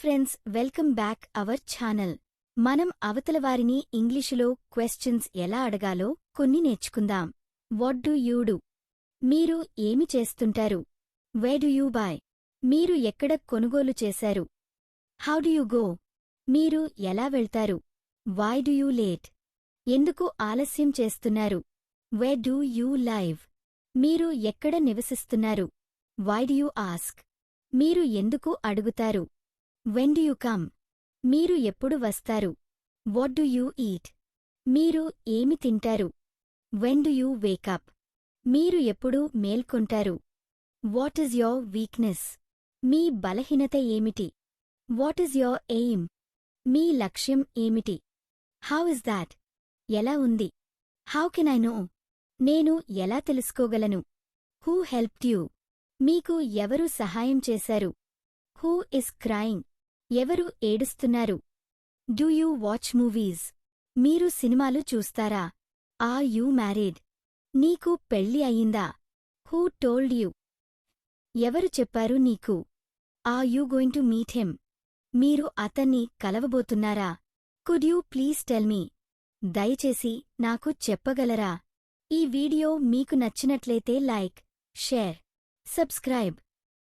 Friends welcome back our channel. మనం అవతల వారిని ఇంగ్లీషులో క్వశ్చన్స్ ఎలా అడగాలో కొన్ని నేర్చుకుందాం. What do you do? మీరు ఏమి చేస్తుంటారు? వే డు యూ బాయ్ మీరు ఎక్కడ కొనుగోలు చేశారు? How do you go? మీరు ఎలా వెళ్తారు? Why do you late? ఎందుకు ఆలస్యం చేస్తున్నారు? Where do you live? మీరు ఎక్కడ నివసిస్తున్నారు? Why do you ask? మీరు ఎందుకు అడుగుతారు? వెన్ డు యూ కమ్ మీరు ఎప్పుడు వస్తారు? వాట్ డు యూ ఈట్ మీరు ఏమి తింటారు? వెన్ డు యూ వేకప్ మీరు ఎప్పుడు మేల్కొంటారు? వాట్ ఈజ్ యోర్ వీక్నెస్ మీ బలహీనత ఏమిటి? వాట్ ఈజ్ యోర్ ఎయిమ్ మీ లక్ష్యం ఏమిటి? హౌ ఇస్ దాట్ ఎలా ఉంది? హౌ కెన్ ఐ నో నేను ఎలా తెలుసుకోగలను? హూ హెల్ప్డ్ యూ మీకు ఎవరు సహాయం చేశారు? హూ ఇస్ క్రైయింగ్ ఎవరు ఏడుస్తున్నారు? డూ యూ వాచ్ మూవీస్ మీరు సినిమాలు చూస్తారా? ఆ యూ మ్యారీడ్ నీకు పెళ్ళి అయిందా? హూ టోల్డ్ యూ ఎవరు చెప్పారు నీకు? Are you going to meet him మీరు అతన్ని కలవబోతున్నారా? Could you please tell me దయచేసి నాకు చెప్పగలరా? ఈ వీడియో మీకు నచ్చినట్లయితే లైక్ షేర్ సబ్స్క్రైబ్.